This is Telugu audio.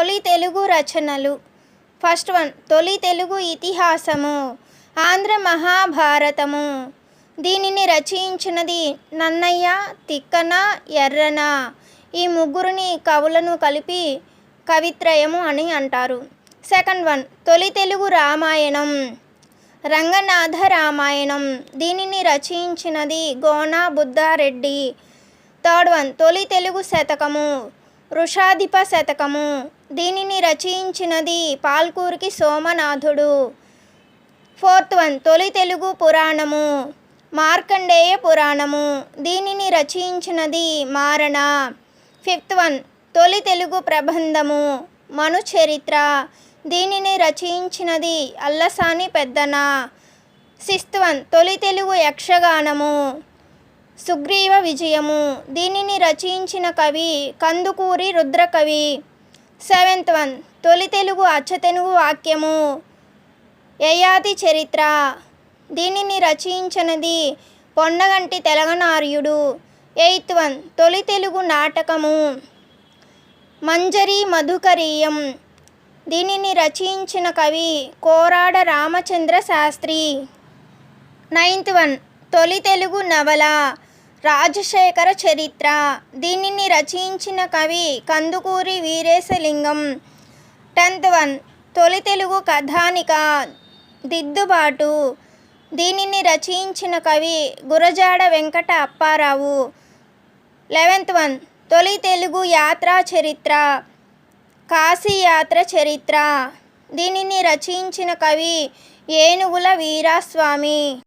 తొలి తెలుగు రచనలు. ఫస్ట్ వన్ తొలి తెలుగు ఇతిహాసము. ఆంధ్ర మహాభారతము. దీనిని రచయించినది నన్నయ్య తిక్కన ఎర్రన. ఈ ముగ్గురిని కవులను కలిపి కవిత్రయము అని అంటారు. సెకండ్ వన్ తొలి తెలుగు రామాయణం. రంగనాథ రామాయణం. దీనిని రచించినది గోనా బుద్ధారెడ్డి. థర్డ్ వన్ తొలి తెలుగు శతకము. వృషాధిప శతకము. దీనిని రచయించినది పాల్కూరికి సోమనాథుడు. ఫోర్త్ వన్ తొలి తెలుగు పురాణము. మార్కండేయ పురాణము. దీనిని రచయించినది మారణ. ఫిఫ్త్ వన్ తొలి తెలుగు ప్రబంధము. మను చరిత్ర దీనిని రచయించినది అల్లసాని పెద్దన. సిక్స్త్ వన్ తొలి తెలుగు యక్షగానము. సుగ్రీవ విజయము. దీనిని రచయించిన కవి కందుకూరి రుద్రకవి. Seventh one. తొలి తెలుగు అచ్చతెనుగు వాక్యము. యయాతి చరిత్ర. దీనిని రచయించినది పొన్నగంటి తెలంగాణార్యుడు. Eighth one. తొలి తెలుగు నాటకము. మంజరి మధుకరీయం. దీనిని రచయించిన కవి కోరాడ రామచంద్ర శాస్త్రి. Ninth one. తొలి తెలుగు నవల. రాజశేఖర చరిత్ర. దీనిని రచించిన కవి కందుకూరి వీరేశలింగం. Tenth one. తొలి తెలుగు కథానిక దిద్దుబాటు. దీనిని రచించిన కవి గురజాడ వెంకట అప్పారావు. Eleventh one. తొలి తెలుగు యాత్రా చరిత్ర. కాశీయాత్ర చరిత్ర. దీనిని రచించిన కవి ఏనుగుల వీరాస్వామి.